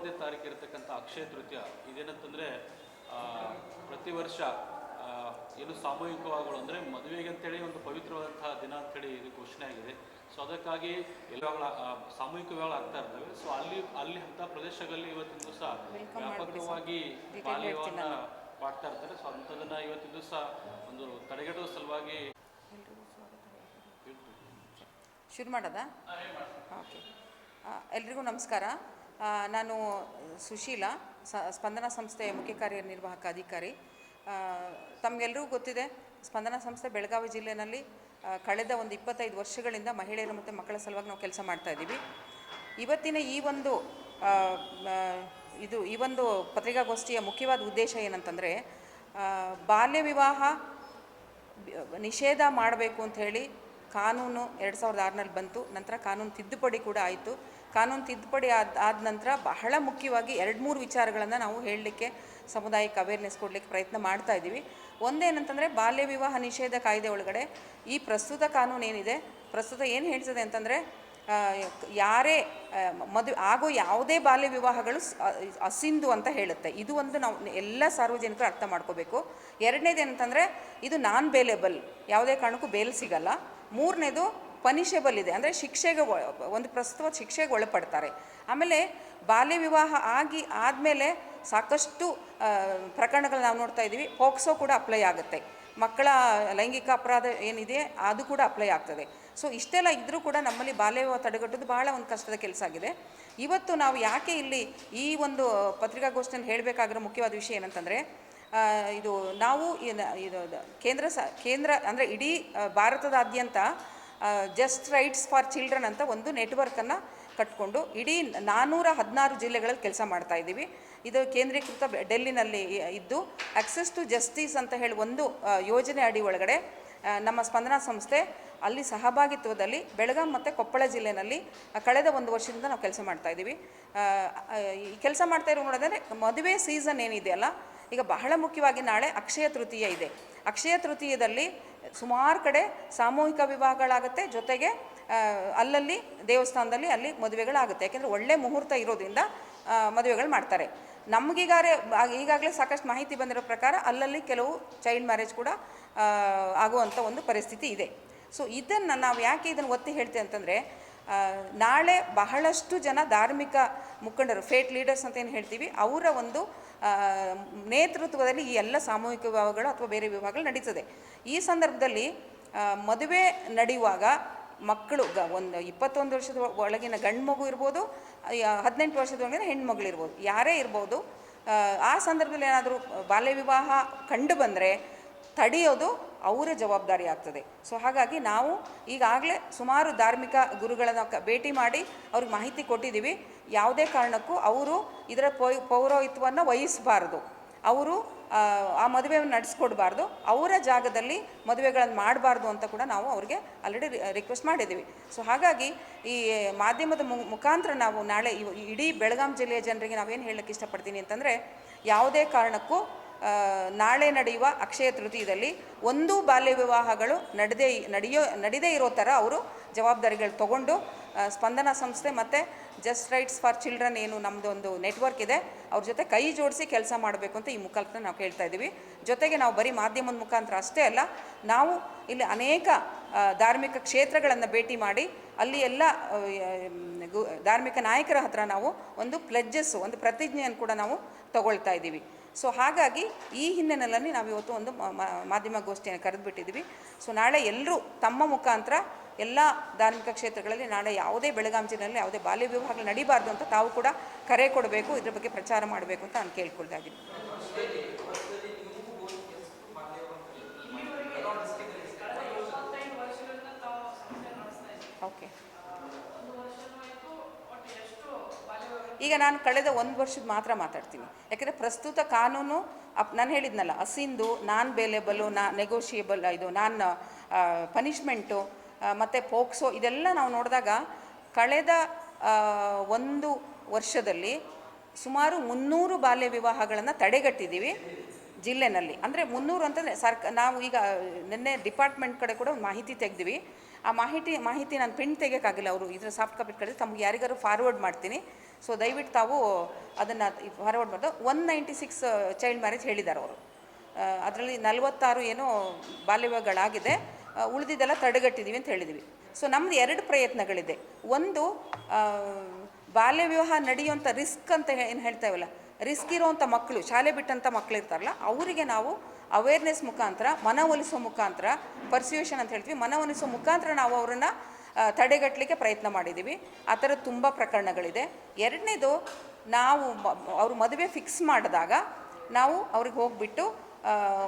ಒಂಬತ್ತನೇ ತಾರೀಕು ಇರತಕ್ಕಂಥ ಅಕ್ಷಯ ತೃತೀಯ ಇದೇನಂತಂದರೆ ಪ್ರತಿ ವರ್ಷ ಏನು ಸಾಮೂಹಿಕವಾಗಳು ಅಂದರೆ ಮದುವೆಗೆ ಅಂತೇಳಿ ಒಂದು ಪವಿತ್ರವಾದಂತಹ ದಿನ ಅಂತೇಳಿ ಇದು ಘೋಷಣೆ ಆಗಿದೆ. ಸೊ ಅದಕ್ಕಾಗಿ ಎಲ್ಲ ಸಾಮೂಹಿಕ ವಿವಾಹ ಆಗ್ತಾ ಇರ್ತವೆ. ಸೊ ಅಲ್ಲಿ ಅಲ್ಲಿ ಅಂಥ ಪ್ರದೇಶಗಳಲ್ಲಿ ಇವತ್ತಿನ ದಿವಸ ವ್ಯಾಪಕವಾಗಿ ಬಾಲ್ಯವನ್ನು ಮಾಡ್ತಾ ಇರ್ತಾರೆ. ಸೊ ಅಂಥದನ್ನು ಇವತ್ತಿನ ದಿವಸ ಒಂದು ತಡೆಗಟ್ಟುವ ಸಲುವಾಗಿ ಶುರು ಮಾಡೋದಾ? ಓಕೆ. ಎಲ್ರಿಗೂ ನಮಸ್ಕಾರ. ನಾನು ಸುಶೀಲ, ಸ, ಸ್ಪಂದನ ಸಂಸ್ಥೆಯ ಮುಖ್ಯ ಕಾರ್ಯನಿರ್ವಾಹಕ ಅಧಿಕಾರಿ. ತಮಗೆಲ್ಲರಿಗೂ ಗೊತ್ತಿದೆ, ಸ್ಪಂದನ ಸಂಸ್ಥೆ ಬೆಳಗಾವಿ ಜಿಲ್ಲೆಯಲ್ಲಿ ಕಳೆದ ಒಂದು ಇಪ್ಪತ್ತೈದು ವರ್ಷಗಳಿಂದ ಮಹಿಳೆಯರು ಮತ್ತು ಮಕ್ಕಳ ಸಲುವಾಗಿ ನಾವು ಕೆಲಸ ಮಾಡ್ತಾ ಇದ್ದೀವಿ. ಇವತ್ತಿನ ಈ ಒಂದು ಇದು, ಈ ಒಂದು ಪತ್ರಿಕಾಗೋಷ್ಠಿಯ ಮುಖ್ಯವಾದ ಉದ್ದೇಶ ಏನಂತಂದರೆ ಬಾಲ್ಯ ವಿವಾಹ ನಿಷೇಧ ಮಾಡಬೇಕು ಅಂತ ಹೇಳಿ ಕಾನೂನು ಎರಡು ಸಾವಿರದ ಆರರಲ್ಲಿ ಬಂತು, ನಂತರ ಕಾನೂನು ತಿದ್ದುಪಡಿ ಕೂಡ ಆಯಿತು. ಕಾನೂನು ತಿದ್ದುಪಡಿ ಆದ ಆದ ನಂತರ ಬಹಳ ಮುಖ್ಯವಾಗಿ ಎರಡು ಮೂರು ವಿಚಾರಗಳನ್ನು ನಾವು ಹೇಳಲಿಕ್ಕೆ, ಸಮುದಾಯಕ್ಕೆ ಅವೇರ್ನೆಸ್ ಕೊಡಲಿಕ್ಕೆ ಪ್ರಯತ್ನ ಮಾಡ್ತಾ ಇದ್ದೀವಿ. ಒಂದೇನಂತಂದರೆ ಬಾಲ್ಯ ವಿವಾಹ ನಿಷೇಧ ಕಾಯ್ದೆ ಒಳಗಡೆ ಈ ಪ್ರಸ್ತುತ ಕಾನೂನು ಏನಿದೆ, ಪ್ರಸ್ತುತ ಏನು ಹೇಳ್ತದೆ ಅಂತಂದರೆ ಯಾರೇ ಮದುವೆ ಆಗೋ ಯಾವುದೇ ಬಾಲ್ಯ ವಿವಾಹಗಳು ಅಸಿಂಧು ಅಂತ ಹೇಳುತ್ತೆ. ಇದು ಒಂದು ನಾವು ಎಲ್ಲ ಸಾರ್ವಜನಿಕರು ಅರ್ಥ ಮಾಡ್ಕೋಬೇಕು. ಎರಡನೇದು ಏನಂತಂದರೆ ಇದು ನಾನ್ ಬೇಲೇಬಲ್ ಯಾವುದೇ ಕಾರಣಕ್ಕೂ ಬೇಲ್ ಸಿಗಲ್ಲ. ಮೂರನೇದು ಪನಿಷೇಬಲ್ ಇದೆ. ಅಂದರೆ ಶಿಕ್ಷೆಗೆ ಒಂದು ಪ್ರಸ್ತುತ ಶಿಕ್ಷೆಗೆ ಒಳಪಡ್ತಾರೆ. ಆಮೇಲೆ ಬಾಲ್ಯ ವಿವಾಹ ಆಗಿ ಆದಮೇಲೆ ಸಾಕಷ್ಟು ಪ್ರಕರಣಗಳು ನಾವು ನೋಡ್ತಾ ಇದ್ದೀವಿ. ಪೋಕ್ಸೋ ಕೂಡ ಅಪ್ಲೈ ಆಗುತ್ತೆ. ಮಕ್ಕಳ ಲೈಂಗಿಕ ಅಪರಾಧ ಏನಿದೆ, ಅದು ಕೂಡ ಅಪ್ಲೈ ಆಗ್ತದೆ. ಸೊ ಇಷ್ಟೆಲ್ಲ ಇದ್ದರೂ ಕೂಡ ನಮ್ಮಲ್ಲಿ ಬಾಲ್ಯ ವಿವಾಹ ತಡೆಗಟ್ಟೋದು ಭಾಳ ಒಂದು ಕಷ್ಟದ ಕೆಲಸ ಆಗಿದೆ. ಇವತ್ತು ನಾವು ಯಾಕೆ ಇಲ್ಲಿ ಈ ಒಂದು ಪತ್ರಿಕಾಗೋಷ್ಠಿಯಲ್ಲಿ ಹೇಳಬೇಕಾಗಿರೋ ಮುಖ್ಯವಾದ ವಿಷಯ ಏನಂತಂದರೆ ಇದು ನಾವು ಇದು ಕೇಂದ್ರ ಸ, ಕೇಂದ್ರ ಅಂದರೆ ಇಡೀ ಭಾರತದಾದ್ಯಂತ ಜಸ್ಟ್ ರೈಟ್ಸ್ ಫಾರ್ ಚಿಲ್ಡ್ರನ್ ಅಂತ ಒಂದು ನೆಟ್ವರ್ಕನ್ನು ಕಟ್ಕೊಂಡು ಇಡೀ ನಾನ್ನೂರ ಹದಿನಾರು ಜಿಲ್ಲೆಗಳಲ್ಲಿ ಕೆಲಸ ಮಾಡ್ತಾ ಇದ್ದೀವಿ. ಇದು ಕೇಂದ್ರೀಕೃತ ಡೆಲ್ಲಿನಲ್ಲಿ ಇದ್ದು ಆಕ್ಸೆಸ್ ಟು ಜಸ್ಟಿಸ್ ಅಂತ ಹೇಳಿ ಒಂದು ಯೋಜನೆ ಅಡಿ ಒಳಗಡೆ ನಮ್ಮ ಸ್ಪಂದನಾ ಸಂಸ್ಥೆ ಅಲ್ಲಿ ಸಹಭಾಗಿತ್ವದಲ್ಲಿ ಬೆಳಗಾಂ ಮತ್ತು ಕೊಪ್ಪಳ ಜಿಲ್ಲೆನಲ್ಲಿ ಕಳೆದ ಒಂದು ವರ್ಷದಿಂದ ನಾವು ಕೆಲಸ ಮಾಡ್ತಾ ಇದ್ದೀವಿ. ಈ ಕೆಲಸ ಮಾಡ್ತಾ ಇರೋ ನೋಡೋದಂದರೆ ಮದುವೆ ಸೀಸನ್ ಏನಿದೆಯಲ್ಲ ಈಗ ಬಹಳ ಮುಖ್ಯವಾಗಿ ನಾಳೆ ಅಕ್ಷಯ ತೃತೀಯ ಇದೆ. ಅಕ್ಷಯ ತೃತೀಯದಲ್ಲಿ ಸುಮಾರು ಕಡೆ ಸಾಮೂಹಿಕ ವಿವಾಹಗಳಾಗುತ್ತೆ. ಜೊತೆಗೆ ಅಲ್ಲಲ್ಲಿ, ದೇವಸ್ಥಾನದಲ್ಲಿ ಅಲ್ಲಿ ಮದುವೆಗಳಾಗುತ್ತೆ. ಯಾಕೆಂದರೆ ಒಳ್ಳೆ ಮುಹೂರ್ತ ಇರೋದ್ರಿಂದ ಮದುವೆಗಳು ಮಾಡ್ತಾರೆ. ನಮಗೀಗಾರೆ ಈಗಾಗಲೇ ಸಾಕಷ್ಟು ಮಾಹಿತಿ ಬಂದಿರೋ ಪ್ರಕಾರ ಅಲ್ಲಲ್ಲಿ ಕೆಲವು ಚೈಲ್ಡ್ ಮ್ಯಾರೇಜ್ ಕೂಡ ಆಗುವಂಥ ಒಂದು ಪರಿಸ್ಥಿತಿ ಇದೆ. ಸೊ, ಇದನ್ನು ನಾವು ಯಾಕೆ ಇದನ್ನು ಒತ್ತಿ ಹೇಳ್ತೀವಿ ಅಂತಂದರೆ ನಾಳೆ ಬಹಳಷ್ಟು ಜನ ಧಾರ್ಮಿಕ ಮುಖಂಡರು, ಫೇಟ್ ಲೀಡರ್ಸ್ ಅಂತ ಏನು ಹೇಳ್ತೀವಿ, ಅವರ ಒಂದು ನೇತೃತ್ವದಲ್ಲಿ ಈ ಎಲ್ಲ ಸಾಮೂಹಿಕ ವಿವಾಹಗಳು ಅಥವಾ ಬೇರೆ ವಿವಾಹಗಳು ನಡೀತದೆ. ಈ ಸಂದರ್ಭದಲ್ಲಿ ಮದುವೆ ನಡೆಯುವಾಗ ಮಕ್ಕಳು, ಗ, ಒಂದು ಇಪ್ಪತ್ತೊಂದು ವರ್ಷದ ಒಳಗಿನ ಗಂಡು ಮಗು ಇರ್ಬೋದು ಹದಿನೆಂಟು ವರ್ಷದ ಒಳಗಿನ ಹೆಣ್ಮಗಳು ಯಾರೇ ಇರ್ಬೋದು ಆ ಸಂದರ್ಭದಲ್ಲಿ ಏನಾದರೂ ಬಾಲ್ಯ ವಿವಾಹ ಕಂಡು ಬಂದರೆ ತಡೆಯೋದು ಅವರ ಜವಾಬ್ದಾರಿ ಆಗ್ತದೆ. ಸೊ ಹಾಗಾಗಿ ನಾವು ಈಗಾಗಲೇ ಸುಮಾರು ಧಾರ್ಮಿಕ ಗುರುಗಳನ್ನು ಭೇಟಿ ಮಾಡಿ ಅವ್ರಿಗೆ ಮಾಹಿತಿ ಕೊಟ್ಟಿದ್ದೀವಿ. ಯಾವುದೇ ಕಾರಣಕ್ಕೂ ಅವರು ಇದರ ಪೌರೋಹಿತ್ವವನ್ನು ವಹಿಸಬಾರ್ದು. ಅವರು ಆ, ಮದುವೆಯನ್ನು ನಡೆಸ್ಕೊಡ್ಬಾರ್ದು. ಅವರ ಜಾಗದಲ್ಲಿ ಮದುವೆಗಳನ್ನು ಮಾಡಬಾರ್ದು ಅಂತ ಕೂಡ ನಾವು ಅವ್ರಿಗೆ ಆಲ್ರೆಡಿ ರಿಕ್ವೆಸ್ಟ್ ಮಾಡಿದ್ದೀವಿ. ಸೊ ಹಾಗಾಗಿ ಈ ಮಾಧ್ಯಮದ ಮುಖಾಂತರ ನಾವು ನಾಳೆ ಇಡೀ ಬೆಳಗಾಂ ಜಿಲ್ಲೆಯ ಜನರಿಗೆ ನಾವೇನು ಹೇಳಕ್ಕೆ ಇಷ್ಟಪಡ್ತೀನಿ ಅಂತಂದರೆ ಯಾವುದೇ ಕಾರಣಕ್ಕೂ ನಾಳೆ ನಡೆಯುವ ಅಕ್ಷಯ ತೃತೀಯದಲ್ಲಿ ಒಂದೂ ಬಾಲ್ಯ ವಿವಾಹಗಳು ನಡೆದೇ ನಡೆಯೋ, ನಡೀದೇ ಇರೋ ಥರ ಅವರು ಜವಾಬ್ದಾರಿಗಳು ತಗೊಂಡು ಸ್ಪಂದನ ಸಂಸ್ಥೆ ಮತ್ತು ಜಸ್ಟ್ ರೈಟ್ಸ್ ಫಾರ್ ಚಿಲ್ಡ್ರನ್ ಏನು ನಮ್ಮದು ಒಂದು ನೆಟ್ವರ್ಕ್ ಇದೆ, ಅವ್ರ ಜೊತೆ ಕೈ ಜೋಡಿಸಿ ಕೆಲಸ ಮಾಡಬೇಕು ಅಂತ ಈ ಮುಖಾಂತರ ನಾವು ಕೇಳ್ತಾ ಇದ್ದೀವಿ. ಜೊತೆಗೆ ನಾವು ಬರೀ ಮಾಧ್ಯಮದ ಮುಖಾಂತರ ಅಷ್ಟೇ ಅಲ್ಲ, ನಾವು ಇಲ್ಲಿ ಅನೇಕ ಧಾರ್ಮಿಕ ಕ್ಷೇತ್ರಗಳನ್ನು ಭೇಟಿ ಮಾಡಿ, ಅಲ್ಲಿ ಎಲ್ಲ ಧಾರ್ಮಿಕ ನಾಯಕರ ಹತ್ರ ನಾವು ಒಂದು ಪ್ಲೆಜ್ಜಸ್ಸು ಒಂದು ಪ್ರತಿಜ್ಞೆಯನ್ನು ಕೂಡ ನಾವು ತಗೊಳ್ತಾ ಇದ್ದೀವಿ. ಸೊ ಹಾಗಾಗಿ ಈ ಹಿನ್ನೆಲೆಯಲ್ಲಿ ನಾವು ಇವತ್ತು ಒಂದು ಮಾಧ್ಯಮಗೋಷ್ಠಿಯನ್ನು ಮಾಧ್ಯಮ ಗೋಷ್ಠಿಯನ್ನು ಕರೆದುಬಿಟ್ಟಿದ್ದೀವಿ. ಸೊ ನಾಳೆ ಎಲ್ಲರೂ ತಮ್ಮ ಮುಖಾಂತರ ಎಲ್ಲ ಧಾರ್ಮಿಕ ಕ್ಷೇತ್ರಗಳಲ್ಲಿ ನಾಳೆ ಯಾವುದೇ ಬೆಳಗಾಂ ಜಿಲ್ಲೆಯಲ್ಲಿ ಯಾವುದೇ ಬಾಲ್ಯ ವಿವಾಹಗಳು ನಡೀಬಾರ್ದು ಅಂತ ತಾವು ಕೂಡ ಕರೆ ಕೊಡಬೇಕು, ಇದ್ರ ಬಗ್ಗೆ ಪ್ರಚಾರ ಮಾಡಬೇಕು ಅಂತ ನಾನು ಕೇಳ್ಕೊಳ್ತಾ ಈಗ ನಾನು ಕಳೆದ ಒಂದು ವರ್ಷದ ಮಾತ್ರ ಮಾತಾಡ್ತೀನಿ. ಯಾಕೆಂದರೆ ಪ್ರಸ್ತುತ ಕಾನೂನು, ಅಪ್ ನಾನು ಹೇಳಿದ್ನಲ್ಲ, ಅಸಿಂದು ನಾನ್ ಬೇಲೇಬಲು ನಾ ನೆಗೋಷಿಯೇಬಲ್ ಇದು ನಾನ್ ಪನಿಷ್ಮೆಂಟು ಮತ್ತು ಪೋಕ್ಸೋ, ಇದೆಲ್ಲ ನಾವು ನೋಡಿದಾಗ ಕಳೆದ ಒಂದು ವರ್ಷದಲ್ಲಿ ಸುಮಾರು ಮುನ್ನೂರು ಬಾಲ್ಯ ವಿವಾಹಗಳನ್ನು ತಡೆಗಟ್ಟಿದ್ದೀವಿ ಜಿಲ್ಲೆನಲ್ಲಿ. ಅಂದರೆ ಮುನ್ನೂರು ಅಂತಂದರೆ ಸರ್ಕ ನಾವು ಈಗ ನಿನ್ನೆ ಡಿಪಾರ್ಟ್ಮೆಂಟ್ ಕಡೆ ಕೂಡ ಒಂದು ಮಾಹಿತಿ ತೆಗೆದ್ವಿ. ಆ ಮಾಹಿತಿ ಮಾಹಿತಿ ನಾನು ಪ್ರಿಂಟ್ ತೆಗಿಯೋಕ್ಕಾಗಿಲ್ಲ ಅವರು ಇದರ ಸಾಫ್ಟ್ ಕಾಪಿ ಕಳಿಸಿ ತಮ್ಗೆ ಯಾರಿಗಾರು ಫಾರ್ವರ್ಡ್ ಮಾಡ್ತೀನಿ. ಸೊ ದಯವಿಟ್ಟು ತಾವು ಅದನ್ನು ಫಾರ್ವರ್ಡ್ ಮಾಡಿದ. One ninety six child marriage ಹೇಳಿದ್ದಾರೆ ಅವರು. ಅದರಲ್ಲಿ ನಲವತ್ತಾರು ಏನೋ ಬಾಲ್ಯಗಳಾಗಿದೆ. ಉಳಿದಿದ್ದೆಲ್ಲ ತಡೆಗಟ್ಟಿದ್ದೀವಿ ಅಂತ ಹೇಳಿದ್ದೀವಿ ಸೊ ನಮ್ಮದು ಎರಡು ಪ್ರಯತ್ನಗಳಿದೆ. ಒಂದು ಬಾಲ್ಯ ವಿವಾಹ ನಡೆಯುವಂಥ ರಿಸ್ಕ್ ಅಂತ ಏನು ಹೇಳ್ತೇವಲ್ಲ ರಿಸ್ಕ್ ಇರೋವಂಥ ಮಕ್ಕಳು ಶಾಲೆ ಬಿಟ್ಟಂಥ ಮಕ್ಕಳು ಇರ್ತಾರಲ್ಲ, ಅವರಿಗೆ ನಾವು ಅವೇರ್ನೆಸ್ ಮುಖಾಂತರ ಮನವೊಲಿಸೋ ಮುಖಾಂತರ ಪರ್ಸ್ಯೂಷನ್ ಅಂತ ಹೇಳ್ತೀವಿ ಮನವೊಲಿಸೋ ಮುಖಾಂತರ ನಾವು ಅವರನ್ನು ತಡೆಗಟ್ಟಲಿಕ್ಕೆ ಪ್ರಯತ್ನ ಮಾಡಿದ್ದೀವಿ ಆ ಥರ ತುಂಬ ಪ್ರಕರಣಗಳಿದೆ. ಎರಡನೇದು, ನಾವು ಅವರು ಮದುವೆ ಫಿಕ್ಸ್ ಮಾಡಿದಾಗ, ನಾವು ಅವ್ರಿಗೆ ಹೋಗಿಬಿಟ್ಟು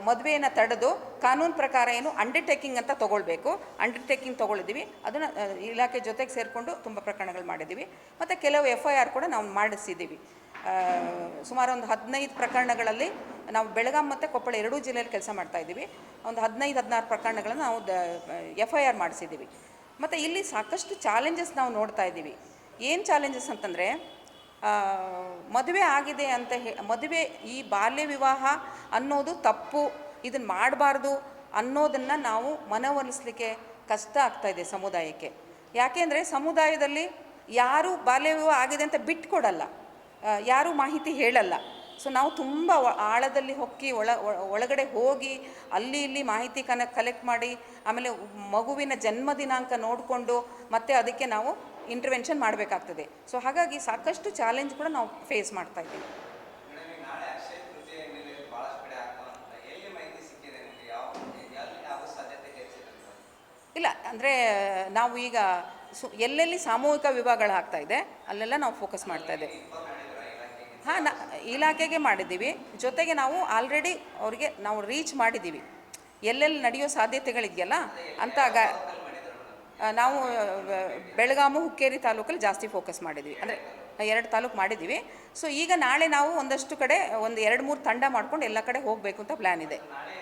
ಮದುವೆಯನ್ನು ತಡೆದು, ಕಾನೂನು ಪ್ರಕಾರ ಏನು ಅಂಡರ್ಟೇಕಿಂಗ್ ಅಂತ ತೊಗೊಳ್ಬೇಕು. ಅಂಡರ್ಟೇಕಿಂಗ್ ತೊಗೊಳಿದ್ದೀವಿ ಅದನ್ನು ಇಲಾಖೆ ಜೊತೆಗೆ ಸೇರಿಕೊಂಡು ತುಂಬ ಪ್ರಕರಣಗಳು ಮಾಡಿದ್ದೀವಿ ಮತ್ತು ಕೆಲವು ಎಫ್ ಐ ಆರ್ ಕೂಡ ನಾವು ಮಾಡಿಸಿದ್ದೀವಿ ಸುಮಾರು ಒಂದು ಹದಿನೈದು ಪ್ರಕರಣಗಳಲ್ಲಿ ನಾವು ಬೆಳಗಾಂ ಮತ್ತು ಕೊಪ್ಪಳ ಎರಡೂ ಜಿಲ್ಲೆಯಲ್ಲಿ ಕೆಲಸ ಮಾಡ್ತಾ ಇದ್ದೀವಿ. ಒಂದು ಹದಿನೈದು ಹದಿನಾರು ಪ್ರಕರಣಗಳನ್ನು ನಾವು ದ ಎಫ್ ಐ ಆರ್ ಮಾಡಿಸಿದ್ದೀವಿ. ಮತ್ತು ಇಲ್ಲಿ ಸಾಕಷ್ಟು ಚಾಲೆಂಜಸ್ ನಾವು ನೋಡ್ತಾ ಇದ್ದೀವಿ. ಏನು ಚಾಲೆಂಜಸ್ ಅಂತಂದರೆ ಮದುವೆ ಆಗಿದೆ ಅಂತ ಹೇ ಮದುವೆ ಈ ಬಾಲ್ಯ ವಿವಾಹ ಅನ್ನೋದು ತಪ್ಪು ಇದನ್ನು ಮಾಡಬಾರ್ದು ಅನ್ನೋದನ್ನು ನಾವು ಮನವೊಲಿಸ್ಲಿಕ್ಕೆ ಕಷ್ಟ ಆಗ್ತಾ ಇದೆ ಸಮುದಾಯಕ್ಕೆ. ಯಾಕೆಂದರೆ ಸಮುದಾಯದಲ್ಲಿ ಯಾರೂ ಬಾಲ್ಯ ವಿವಾಹ ಆಗಿದೆ ಅಂತ ಬಿಟ್ಕೊಡಲ್ಲ. ಆ, ಯಾರೂ ಮಾಹಿತಿ ಹೇಳಲ್ಲ. ಸೊ ನಾವು ತುಂಬ ಆಳದಲ್ಲಿ ಹೊಕ್ಕಿ ಒಳ ಒಳ- ಒಳಗಡೆ ಹೋಗಿ ಅಲ್ಲಿ ಇಲ್ಲಿ ಮಾಹಿತಿ ಕನ ಕಲೆಕ್ಟ್ ಮಾಡಿ ಆಮೇಲೆ ಮಗುವಿನ ಜನ್ಮ ದಿನಾಂಕ ನೋಡಿಕೊಂಡು ಮತ್ತೆ ಅದಕ್ಕೆ ನಾವು ಇಂಟರ್ವೆನ್ಷನ್ ಮಾಡಬೇಕಾಗ್ತದೆ. ಸೊ ಹಾಗಾಗಿ ಸಾಕಷ್ಟು ಚಾಲೆಂಜ್ ಕೂಡ ನಾವು ಫೇಸ್ ಮಾಡ್ತಾ ಇದ್ದೀವಿ. ಇಲ್ಲ ಅಂದರೆ ನಾವು ಈಗ ಸು ಎಲ್ಲೆಲ್ಲಿ ಸಾಮೂಹಿಕ ವಿವಾಹಗಳು ಆಗ್ತಾ ಇದೆ ಅಲ್ಲೆಲ್ಲ ನಾವು ಫೋಕಸ್ ಮಾಡ್ತಾ ಇದ್ದೇವೆ. ಹಾಂ, ನಾ, ಇಲಾಖೆಗೆ ಮಾಡಿದ್ದೀವಿ. ಜೊತೆಗೆ ನಾವು ಆಲ್ರೆಡಿ ಅವರಿಗೆ ನಾವು ರೀಚ್ ಮಾಡಿದ್ದೀವಿ. ಎಲ್ಲೆಲ್ಲಿ ನಡೆಯೋ ಸಾಧ್ಯತೆಗಳಿದೆಯಲ್ಲ, ಅಂತ ಗ ನಾವು ಬೆಳಗಾಮು, ಹುಕ್ಕೇರಿ ತಾಲೂಕಲ್ಲಿ ಜಾಸ್ತಿ ಫೋಕಸ್ ಮಾಡಿದ್ವಿ ಅಂದರೆ, ಎರಡು ತಾಲೂಕು ಮಾಡಿದ್ದೀವಿ. ಸೊ ಈಗ ನಾಳೆ ನಾವು ಒಂದಷ್ಟು ಕಡೆ, ಒಂದು ಎರಡು, ಮೂರು ತಂಡ ಮಾಡ್ಕೊಂಡು ಎಲ್ಲ ಕಡೆ ಹೋಗಬೇಕು ಅಂತ ಪ್ಲ್ಯಾನ್ ಇದೆ.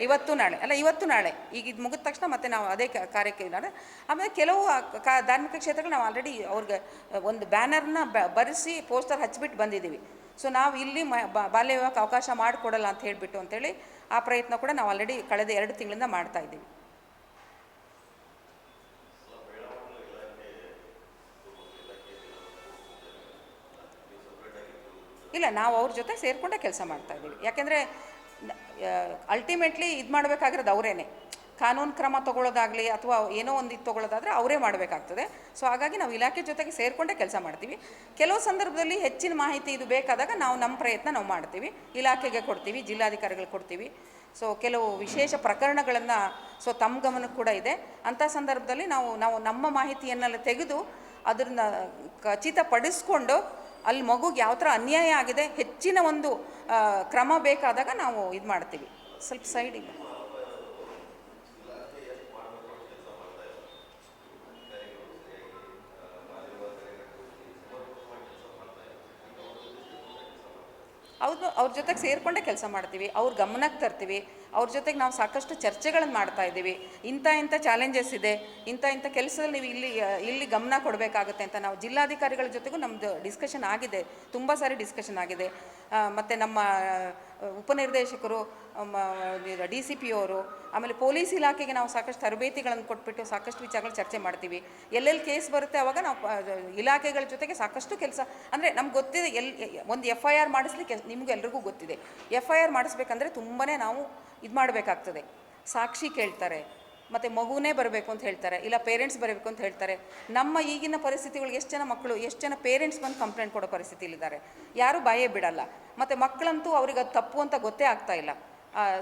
ಇವತ್ತು ನಾಳೆ, ಅಲ್ಲ, ಇವತ್ತು ನಾಳೆ. ಈಗ ಇದು ಮುಗಿದ ತಕ್ಷಣ ಮತ್ತೆ ನಾವು ಅದೇ ಕಾರ್ಯಕ್ಕೆ ನಾಳೆ ಆಮೇಲೆ ಕೆಲವು ಧಾರ್ಮಿಕ ಕ್ಷೇತ್ರಗಳು ನಾವು ಆಲ್ರೆಡಿ ಅವ್ರಿಗೆ ಒಂದು ಬ್ಯಾನರ್ನ ಬರೆಸಿ ಪೋಸ್ಟರ್ ಹಚ್ಚಿಬಿಟ್ಟು ಬಂದಿದ್ದೀವಿ. ಸೊ ನಾವು ಇಲ್ಲಿ ಮ ಬಾಲ್ಯ ವಿವಾಹಕ್ಕೆ ಅವಕಾಶ ಮಾಡಿಕೊಡಲ್ಲ ಅಂತ ಹೇಳಿಬಿಟ್ಟು ಅಂತೇಳಿ ಆ ಪ್ರಯತ್ನ ಕೂಡ ನಾವು ಆಲ್ರೆಡಿ ಕಳೆದ ಎರಡು ತಿಂಗಳಿಂದ ಮಾಡ್ತಾ ಇದ್ದೀವಿ. ಇಲ್ಲ, ನಾವು ಅವ್ರ ಜೊತೆ ಸೇರಿಕೊಂಡೇ ಕೆಲಸ ಮಾಡ್ತಾ ಇದ್ದೀವಿ. ಯಾಕೆಂದರೆ ಅಲ್ಟಿಮೇಟ್ಲಿ ಇದು ಮಾಡಬೇಕಾಗಿರೋದು ಅವರೇನೆ. ಕಾನೂನು ಕ್ರಮ ತೊಗೊಳ್ಳೋದಾಗಲಿ ಅಥವಾ ಏನೋ ಒಂದು ಇದು ತೊಗೊಳ್ಳೋದಾದರೆ ಅವರೇ ಮಾಡಬೇಕಾಗ್ತದೆ. ಸೊ ಹಾಗಾಗಿ ನಾವು ಇಲಾಖೆ ಜೊತೆಗೆ ಸೇರಿಕೊಂಡೇ ಕೆಲಸ ಮಾಡ್ತೀವಿ. ಕೆಲವು ಸಂದರ್ಭದಲ್ಲಿ ಹೆಚ್ಚಿನ ಮಾಹಿತಿ ಇದು ಬೇಕಾದಾಗ ನಾವು ನಮ್ಮ ಪ್ರಯತ್ನ ನಾವು ಮಾಡ್ತೀವಿ. ಇಲಾಖೆಗೆ ಕೊಡ್ತೀವಿ, ಜಿಲ್ಲಾಧಿಕಾರಿಗಳಿಗೆ ಕೊಡ್ತೀವಿ. ಸೊ ಕೆಲವು ವಿಶೇಷ ಪ್ರಕರಣಗಳನ್ನು ಸೊ ತಮ್ಮ ಗಮನಕ್ಕೆ ಕೂಡ ಇದೆ. ಅಂಥ ಸಂದರ್ಭದಲ್ಲಿ ನಾವು ನಾವು ನಮ್ಮ ಮಾಹಿತಿಯನ್ನೆಲ್ಲ ತೆಗೆದು ಅದನ್ನು ಖಚಿತಪಡಿಸ್ಕೊಂಡು ಅಲ್ಲಿ ಮಗುಗೆ ಯಾವ ಥರ ಅನ್ಯಾಯ ಆಗಿದೆ, ಹೆಚ್ಚಿನ ಒಂದು ಕ್ರಮ ಬೇಕಾದಾಗ ನಾವು ಇದು ಮಾಡ್ತೀವಿ ಸ್ವಲ್ಪ ಸೈಡಿಗೆ ಅವ್ರು ಜೊತೆಗೆ ಸೇರಿಕೊಂಡೇ ಕೆಲಸ ಮಾಡ್ತೀವಿ ಅವ್ರ ಗಮನಕ್ಕೆ ತರ್ತೀವಿ. ಅವ್ರ ಜೊತೆಗೆ ನಾವು ಸಾಕಷ್ಟು ಚರ್ಚೆಗಳನ್ನು ಮಾಡ್ತಾ ಇದ್ದೀವಿ. ಇಂಥ ಇಂಥ ಚಾಲೆಂಜಸ್ ಇದೆ. ಇಂಥ ಇಂಥ ಕೆಲಸದಲ್ಲಿ ನೀವು ಇಲ್ಲಿ ಇಲ್ಲಿ ಗಮನ ಕೊಡಬೇಕಾಗುತ್ತೆ ಅಂತ ನಾವು ಜಿಲ್ಲಾಧಿಕಾರಿಗಳ ಜೊತೆಗೂ ನಮ್ಮದು ಡಿಸ್ಕಷನ್ ಆಗಿದೆ. ತುಂಬ ಸಾರಿ ಡಿಸ್ಕಷನ್ ಆಗಿದೆ. ಮತ್ತು ನಮ್ಮ ಉಪನಿರ್ದೇಶಕರು ಡಿ ಸಿ ಪಿ ಅವರು, ಆಮೇಲೆ ಪೊಲೀಸ್ ಇಲಾಖೆಗೆ ನಾವು ಸಾಕಷ್ಟು ತರಬೇತಿಗಳನ್ನು ಕೊಟ್ಬಿಟ್ಟು ಸಾಕಷ್ಟು ವಿಚಾರಗಳು ಚರ್ಚೆ ಮಾಡ್ತೀವಿ. ಎಲ್ಲೆಲ್ಲಿ ಕೇಸ್ ಬರುತ್ತೆ ಅವಾಗ ನಾವು ಇಲಾಖೆಗಳ ಜೊತೆಗೆ ಸಾಕಷ್ಟು ಕೆಲಸ, ಅಂದರೆ ನಮ್ಗೆ ಗೊತ್ತಿದೆ ಎಲ್ಲಿ ಒಂದು ಎಫ್ ಐ ಆರ್ ಮಾಡಿಸ್ಲಿಕ್ಕೆ ನಿಮಗೆಲ್ರಿಗೂ ಗೊತ್ತಿದೆ. ಎಫ್ ಐ ಆರ್ ಮಾಡಿಸ್ಬೇಕಂದ್ರೆ ತುಂಬಾ ನಾವು ಇದು ಮಾಡಬೇಕಾಗ್ತದೆ. ಸಾಕ್ಷಿ ಕೇಳ್ತಾರೆ, ಮತ್ತು ಮಗುನೇ ಬರಬೇಕು ಅಂತ ಹೇಳ್ತಾರೆ, ಇಲ್ಲ ಪೇರೆಂಟ್ಸ್ ಬರಬೇಕು ಅಂತ ಹೇಳ್ತಾರೆ. ನಮ್ಮ ಈಗಿನ ಪರಿಸ್ಥಿತಿಗಳಿಗೆ ಎಷ್ಟು ಜನ ಮಕ್ಕಳು, ಎಷ್ಟು ಜನ ಪೇರೆಂಟ್ಸ್ ಬಂದು ಕಂಪ್ಲೇಂಟ್ ಕೊಡೋ ಪರಿಸ್ಥಿತಿಲಿದ್ದಾರೆ? ಯಾರೂ ಬಾಯೇ ಬಿಡಲ್ಲ. ಮತ್ತು ಮಕ್ಕಳಂತೂ ಅವ್ರಿಗೆ ಅದು ತಪ್ಪು ಅಂತ ಗೊತ್ತೇ ಆಗ್ತಾ ಇಲ್ಲ.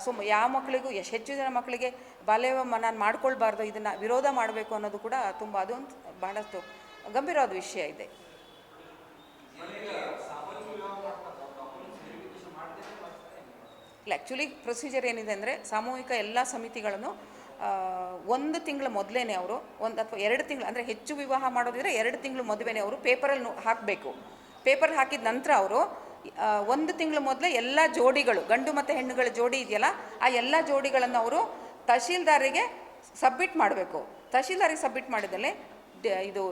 ಸೊ ಯಾವ ಮಕ್ಕಳಿಗೂ, ಎಷ್ಟು ಹೆಚ್ಚು ಜನ ಮಕ್ಕಳಿಗೆ ಬಾಲ್ಯ ನಾನು ಮಾಡ್ಕೊಳ್ಬಾರ್ದು, ಇದನ್ನು ವಿರೋಧ ಮಾಡಬೇಕು ಅನ್ನೋದು ಕೂಡ ತುಂಬ ಅದೊಂದು ಬಹಳಷ್ಟು ಗಂಭೀರವಾದ ವಿಷಯ ಇದೆ. ಇಲ್ಲ ಆ್ಯಕ್ಚುಲಿ ಪ್ರೊಸೀಜರ್ ಏನಿದೆ ಅಂದರೆ ಸಾಮೂಹಿಕ ಎಲ್ಲ ಸಮಿತಿಗಳನ್ನು ಒಂದು ತಿಂಗಳ ಮೊದಲೇನೆ ಅವರು, ಒಂದು ಅಥವಾ ಎರಡು ತಿಂಗಳು, ಅಂದರೆ ಹೆಚ್ಚು ವಿವಾಹ ಮಾಡೋದಿದ್ರೆ ಎರಡು ತಿಂಗಳು ಮದುವೆನೇ ಅವರು ಪೇಪರಲ್ಲಿ ಹಾಕಬೇಕು. ಪೇಪರ್ ಹಾಕಿದ ನಂತರ ಅವರು ಒಂದು ತಿಂಗಳು ಮೊದಲೇ ಎಲ್ಲ ಜೋಡಿಗಳು, ಗಂಡು ಮತ್ತು ಹೆಣ್ಣುಗಳ ಜೋಡಿ ಇದೆಯಲ್ಲ, ಆ ಎಲ್ಲ ಜೋಡಿಗಳನ್ನು ಅವರು ತಹಶೀಲ್ದಾರಿಗೆ ಸಬ್ಮಿಟ್ ಮಾಡಬೇಕು. ತಹಶೀಲ್ದಾರಿಗೆ ಸಬ್ಮಿಟ್ ಮಾಡಿದಲ್ಲಿ ಇದು,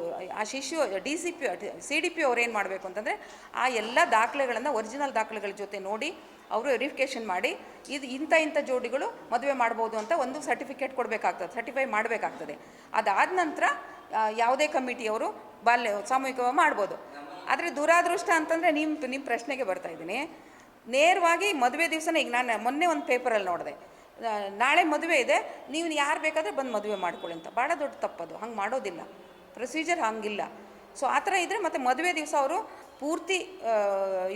ಆ ಶಿಶು, D C P, C D P ಅವ್ರು ಏನು ಮಾಡಬೇಕು ಅಂತಂದರೆ, ಆ ಎಲ್ಲ ದಾಖಲೆಗಳನ್ನು, ಒರಿಜಿನಲ್ ದಾಖಲೆಗಳ ಜೊತೆ ನೋಡಿ ಅವರು ವೆರಿಫಿಕೇಷನ್ ಮಾಡಿ, ಇದು ಇಂಥ ಇಂಥ ಜೋಡಿಗಳು ಮದುವೆ ಮಾಡ್ಬೋದು ಅಂತ ಒಂದು ಸರ್ಟಿಫಿಕೇಟ್ ಕೊಡಬೇಕಾಗ್ತದೆ ಸರ್ಟಿಫೈ ಮಾಡಬೇಕಾಗ್ತದೆ. ಅದಾದ ನಂತರ ಯಾವುದೇ ಕಮಿಟಿಯವರು ಬಾಲ್ಯ, ಸಾಮೂಹಿಕವಾಗಿ ಮಾಡ್ಬೋದು. ಆದರೆ ದುರಾದೃಷ್ಟ ಅಂತಂದರೆ ನಿಮ್ಮ ನಿಮ್ಮ ಪ್ರಶ್ನೆಗೆ ಬರ್ತಾ ಇದ್ದೀನಿ. ನೇರವಾಗಿ ಮದುವೆ ದಿವಸನೇ ಈಗ ನಾನು ಮೊನ್ನೆ ಒಂದು ಪೇಪರಲ್ಲಿ ನೋಡಿದೆ. ನಾಳೆ ಮದುವೆ ಇದೆ, ನೀವು ಯಾರು ಬೇಕಾದರೆ ಬಂದು ಮದುವೆ ಮಾಡ್ಕೊಳ್ಳಿ ಅಂತ. ಭಾಳ ದೊಡ್ಡ ತಪ್ಪದು, ಹಂಗೆ ಮಾಡೋದಿಲ್ಲ. ಪ್ರೊಸೀಜರ್ ಹಂಗಿಲ್ಲ. ಸೊ ಆ ಥರ ಇದ್ದರೆ ಮತ್ತು ಮದುವೆ ದಿವಸ ಅವರು ಪೂರ್ತಿ